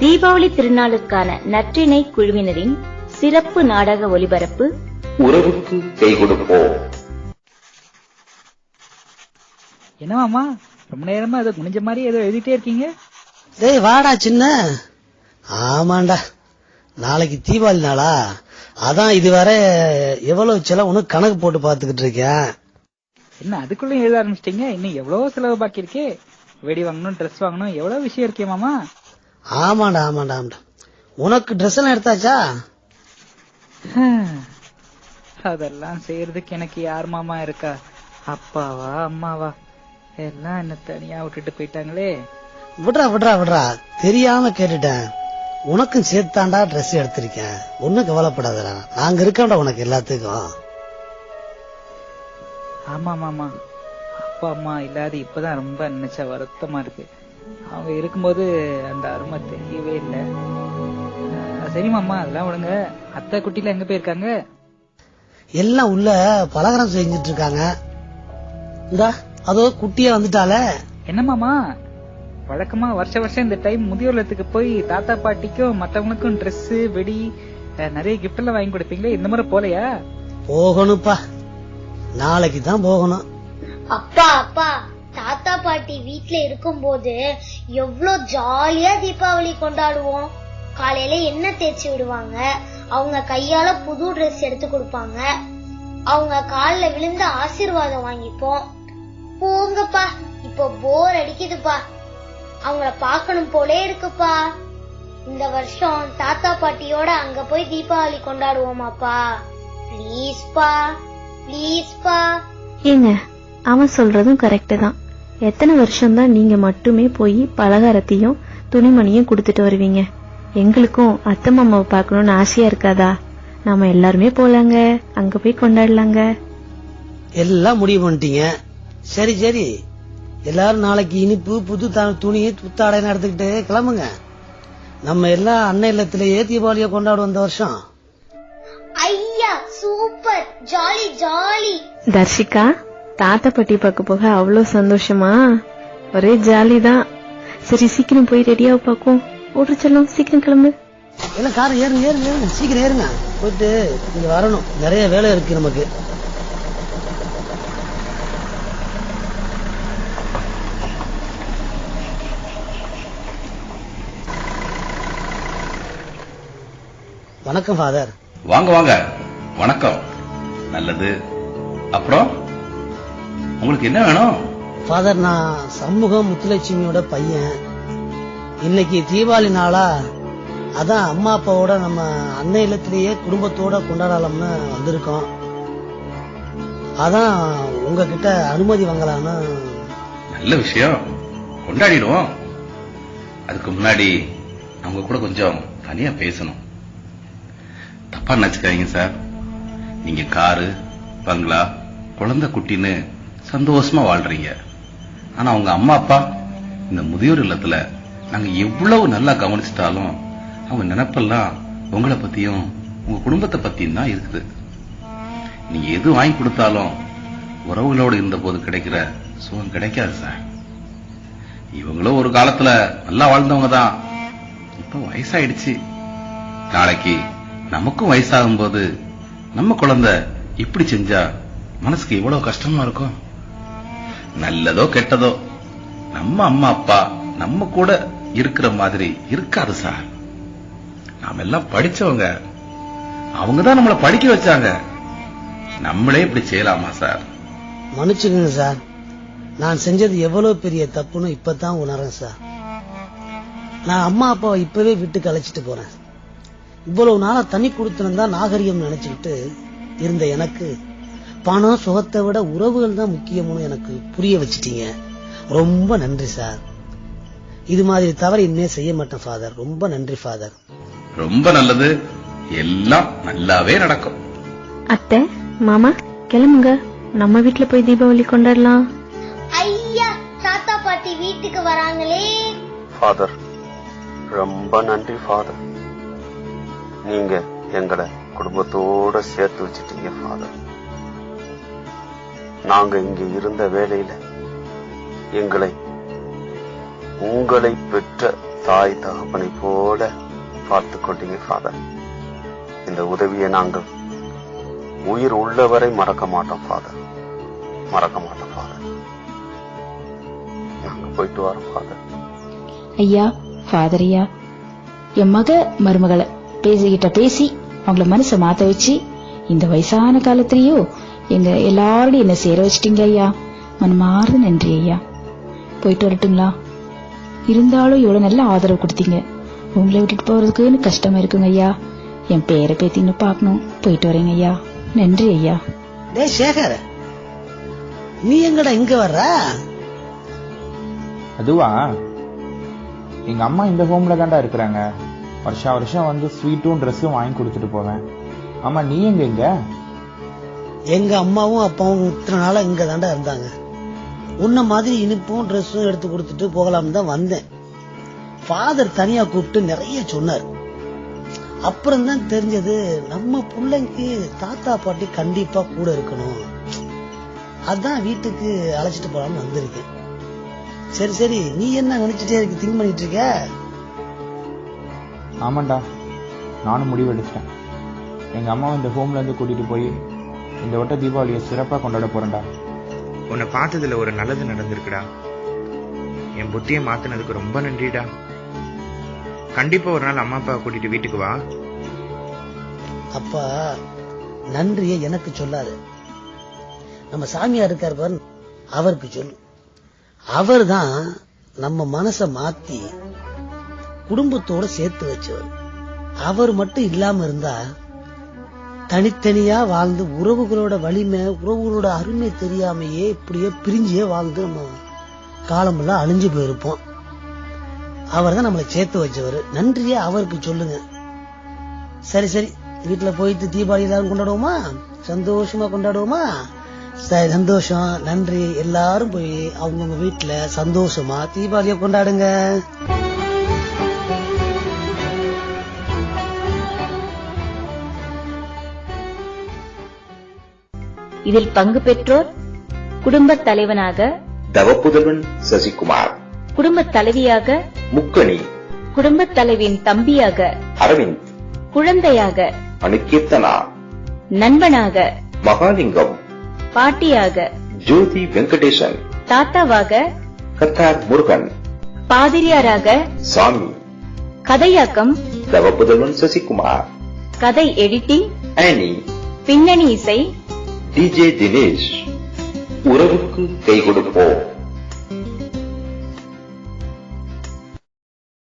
தீபாவளி திருநாளுக்கான நற்றிணை குழுவினரின் சிறப்பு நாடக ஒலிபரப்பு. உறவுக்கு கை கொடுப்போம் என்னவாமா ரொம்ப நேரமா ஏதோ குனிஞ்ச மாதிரி ஏதோ எழுதிட்டே இருக்கீங்க. டேய் வாடா சின்ன. ஆமாண்டா. நாளைக்கு தீபாவளி நாளா? அதான் இதுவரை எவ்வளவு செலவுன்னு கணக்கு போட்டு பாத்துக்கிட்டு இருக்கேன். என்ன அதுக்குள்ளயும் எழுத ஆரம்பிச்சிட்டீங்க? இன்னும் எவ்வளவு செலவு பாக்கி இருக்கே. வெடி வாங்கணும் ட்ரெஸ் வாங்கணும். எவ்வளவு விஷயம் இருக்கே மாமா? ஆமாண்டா ஆமாண்டா ஆமாண்டா. உனக்கு ட்ரெஸ் எல்லாம் எடுத்தாச்சா? அதெல்லாம் செய்யறதுக்கு எனக்கு யார் மாமா இருக்கா? அப்பாவா அம்மாவா? எல்லாம் என்ன தனியா விட்டுட்டு போயிட்டாங்களே. விடுறா விடுறா விடுறா. தெரியாம கேட்டுட்டேன். உனக்கும் சேர்த்தாண்டா ட்ரெஸ் எடுத்திருக்கேன் ஒன்னும் கவலைப்படாதடா. நாங்க இருக்கோம்டா உனக்கு எல்லாத்துக்கும். ஆமா மாமா. அப்பா அம்மா இல்லாத இப்பதான் ரொம்ப நினைச்சா வருத்தமா இருக்கு. அவங்க இருக்கும்போது அந்த அருமை தெரியவே இல்லை. சரி மாமா அதெல்லாம் விடுங்க. அத்தை குட்டில எங்க போயிருக்காங்க? எல்லாம் உள்ள பலகாரம் செஞ்சுட்டு இருக்காங்க. இந்தா அதோ குட்டியா வந்துட்டாலே என்ன மாமா? வழக்கமா வருஷ வருஷம் இந்த டைம் முதியோர் இல்லத்துக்கு போய் தாத்தா பாட்டிக்கும் மத்தவங்களுக்கும் Dress வெடி நிறைய gift எல்லாம் வாங்கி கொடுப்பீங்களே? இந்த முறை போலையா? போகணும்ப்பா. நாளைக்கு தான் போகணும். அப்பா அப்பா. தாத்தா பாட்டி வீட்ல இருக்கும்போது எவ்வளோ ஜாலியா தீபாவளி கொண்டாடுவோம். காலையில எண்ணெய் தேய்ச்சி விடுவாங்க. அவங்க கையால புது ட்ரெஸ் எடுத்து கொடுப்பாங்க. அவங்க காலில் விழுந்து ஆசீர்வாதம் வாங்கிப்போம். போங்கப்பா இப்போ போர் அடிக்குதுப்பா. அவங்கள பார்க்கணும் போலே இருக்குப்பா. இந்த வருஷம் தாத்தா பாட்டியோட அங்க போய் தீபாவளி கொண்டாடுவோமாப்பா. ப்ளீஸ்பா ப்ளீஸ்பா ஏங்க அவன் சொல்றதும் கரெக்ட் தான். எத்தனை வருஷம்தான் நீங்க மட்டுமே போய் பலகாரத்தையும் துணிமணியும் கொடுத்துட்டு வருவீங்க? எங்களுக்கும் அத்தை மாமாவை பார்க்கணும்னு ஆசையா இருக்காதா? நாம எல்லாருமே போலாங்க. அங்க போய் கொண்டாடலாங்க. எல்லாம் முடிவு பண்ணிட்டீங்க. சரி சரி. எல்லாரும் நாளைக்கு இனிப்பு புது த- துணி புத்தாடை எடுத்துக்கிட்டு கிளம்புங்க. நம்ம எல்லாம் அன்னை இல்லத்திலேயே தீபாவளியை கொண்டாடுவோம் இந்த வருஷம். ஐயா சூப்பர். Jolly jolly. தர்ஷிகா தாத்தா பாட்டி பார்க்க போக அவ்வளவு சந்தோஷமா? ஒரே ஜாலி தான் சரி சீக்கிரம் போய் ரெடியா பாக்கும் ஓட்டு செல்லும் சீக்கிரம் கிளம்பு. எல்லாம் காரம் ஏறுங்க ஏறுங்க ஏறுங்க. சீக்கிரம் ஏறுங்க. போயிட்டு இங்க வரணும். நிறைய வேலை இருக்கு நமக்கு. வணக்கம் ஃபாதர் வாங்க வாங்க. வணக்கம். நல்லது. அப்புறம்? உங்களுக்கு என்ன வேணும்? ஃபாதர் நான் சண்முகம் முத்துலட்சுமியோட பையன். இன்னைக்கு தீபாவளி நாளா அதான் அம்மா அப்பாவோட நம்ம அன்னை இல்லத்திலேயே குடும்பத்தோட கொண்டாடலாம்னு வந்திருக்கோம். அதான் உங்ககிட்ட அனுமதி வாங்கலாம்னு. நல்ல விஷயம். கொண்டாடிடுவோம். அதுக்கு முன்னாடி அவங்க கூட கொஞ்சம் தனியா பேசணும். தப்பா நினைச்சுக்காதீங்க சார். நீங்க காரு பங்களா குழந்தை குட்டின்னு சந்தோஷமா வாழ்றீங்க. ஆனா அவங்க அம்மா அப்பா இந்த முதியோர் இல்லத்துல நாங்க எவ்வளவு நல்லா கவனிச்சிட்டாலும் அவங்க நினைப்பெல்லாம் உங்களை பத்தியும் உங்க குடும்பத்தை பத்தியும் தான் இருக்குது. நீங்க எது வாங்கி கொடுத்தாலும் உறவுகளோடு இருந்த போது கிடைக்கிற சுகம் கிடைக்காது சார். இவங்களும் ஒரு காலத்துல நல்லா வாழ்ந்தவங்க தான். இப்ப வயசாயிடுச்சு. நாளைக்கு நமக்கும் வயசாகும் போது நம்ம குழந்தை இப்படி செஞ்சா மனசுக்கு எவ்வளவு கஷ்டமா இருக்கும்? நல்லதோ கெட்டதோ நம்ம அம்மா அப்பா நம்ம கூட இருக்கிற மாதிரி இருக்காது சார். நாம எல்லாம் படிச்சவங்க. அவங்க தான் நம்மளை படிக்க வச்சாங்க. நம்மளே இப்படி செய்யலாமா சார்? மன்னிச்சுக்கோங்க சார். நான் செஞ்சது எவ்வளவு பெரிய தப்புன்னு இப்பதான் உணரேன் சார். நான் அம்மா அப்பாவை இப்பவே விட்டு கலைச்சிட்டு போறேன். இவ்வளவு நாளா தனி கொடுத்துருந்தா நாகரிகம் நினைச்சுக்கிட்டு இருந்த எனக்கு பணம் சுகத்தை விட உறவுகள் தான் முக்கியம்னு எனக்கு புரிய வச்சிட்டீங்க. ரொம்ப நன்றி சார். இது மாதிரி தவறு இனிமே செய்ய மாட்டேன் ஃபாதர் ரொம்ப நன்றி ஃபாதர் ரொம்ப நல்லது. எல்லாம் நல்லாவே நடக்கும். அத்தை மாமா கிளம்புங்க. நம்ம வீட்ல போய் தீபாவளி கொண்டாடலாம். ஐயா தாத்தா பாட்டி வீட்டுக்கு வராங்களே. ஃபாதர் ரொம்ப நன்றி ஃபாதர் நீங்க எங்களை குடும்பத்தோட சேர்த்து வச்சிட்டீங்க ஃபாதர் நாங்க இங்க இருந்த வேலையில எங்களை உங்களை பெற்ற தாய் தகப்பனை போல பார்த்து கொண்டீங்க ஃபாதர் இந்த உதவியை நாங்கள் உயிர் உள்ளவரை மறக்க மாட்டோம் ஃபாதர் மறக்க மாட்டோம் ஃபாதர் நாங்க போயிட்டு வரோம் ஃபாதர் ஐயா ஃபாதர் ஐயா என் மக மருமகளை பேசிக்கிட்ட பேசி அவங்கள மனசை மாத்த வச்சு இந்த வயசான காலத்திலயோ எங்க எல்லாரோடையும் என்ன சேர வச்சிட்டீங்க ஐயா? மனமார்ந்த நன்றி ஐயா. போயிட்டு வரட்டுங்களா? இருந்தாலும் இவ்வளவு நல்ல ஆதரவு கொடுத்தீங்க. உங்களை விட்டுட்டு போறதுக்கு எனக்கு கஷ்டமா இருக்குங்க ஐயா. என் பேரை பேத்தின்னு பார்க்கணும். போயிட்டு வரேங்க ஐயா. நன்றி ஐயா. சேகர் நீ எங்கடா இங்க வர்ற? அதுவா? எங்க அம்மா இந்த ஹோம்ல தான்டா இருக்கிறாங்க. வருஷா வருஷம் வந்து ஸ்வீட்டும் ட்ரெஸ்ஸும் வாங்கி கொடுத்துட்டு போவேன். ஆமா நீ எங்க இங்க? எங்க அம்மாவும் அப்பாவும் இத்தனை நாளா இங்க தாண்டா இருந்தாங்க. உன்ன மாதிரி இனிப்பும் ட்ரெஸ்ஸும் எடுத்து கொடுத்துட்டு போகலாம்னு தான் வந்தேன். ஃபாதர் தனியா கூப்பிட்டு நிறைய சொன்னார். அப்புறம் தான் தெரிஞ்சது நம்ம பிள்ளைக்கு தாத்தா பாட்டி கண்டிப்பா கூட இருக்கணும். அதான் வீட்டுக்கு அழைச்சிட்டு போலாம்னு வந்திருக்கேன். சரி சரி நீ என்ன நினைச்சிட்டே இருக்கு திங்க் பண்ணிட்டு இருக்க? ஆமாண்டா நானும் முடிவு எடுத்துட்டேன். எங்க அம்மாவை இந்த ஹோம்ல இருந்து கூட்டிட்டு போய் இந்த வட்ட தீபாவளியை சிறப்பா கொண்டாட போறேன்டா. உன்னை பார்த்ததுல ஒரு நல்லது நடந்திருக்குடா. என் புத்தியை மாத்தினதுக்கு ரொம்ப நன்றிடா. கண்டிப்பா ஒரு நாள் அம்மா அப்பா கூட்டிட்டு வீட்டுக்கு வா. அப்பா நன்றியை எனக்கு சொல்லாது. நம்ம சாமியார் இருக்கார் பாரு அவருக்கு சொல்லு. அவர் தான் நம்ம மனச மாத்தி குடும்பத்தோட சேர்த்து வச்சவர். அவர் மட்டும் இல்லாம இருந்தா தனித்தனியா வாழ்ந்து உறவுகளோட வலிமை உறவுகளோட அருமை தெரியாமையே இப்படியே பிரிஞ்சே வாழ்ந்து நம்ம காலமெல்லாம் அழிஞ்சு போயிருப்போம். அவர் தான் நம்மளை சேர்த்து வச்சவர். நன்றியே அவருக்கு சொல்லுங்க. சரி சரி. வீட்டுல போயிட்டு தீபாவளி எல்லாரும் கொண்டாடுவோமா? சந்தோஷமா கொண்டாடுவோமா? சரி சந்தோஷம் நன்றி. எல்லாரும் போய் அவங்கவுங்க வீட்டுல சந்தோஷமா தீபாவளியை கொண்டாடுங்க. இதில் பங்கு பெற்றோர் குடும்பத் தலைவனாக தவப்புதல்வன் சசிகுமார். குடும்பத் தலைவியாக முக்கணி. குடும்பத் தலைவியின் தம்பியாக அரவிந்த். குழந்தையாக அனுகீர்த்தனா. நண்பனாக மகாலிங்கம். பாட்டியாக ஜோதி வெங்கடேசன். தாத்தாவாக கத்தார் முருகன். பாதிரியாராக சாமி. கதையாக்கம் தவப்புதல்வன் சசிகுமார். கதை எடிட்டிங் ஆனி. பின்னணி இசை டிஜே தினேஷ் உறவுக்கு கை கொடுப்போம்.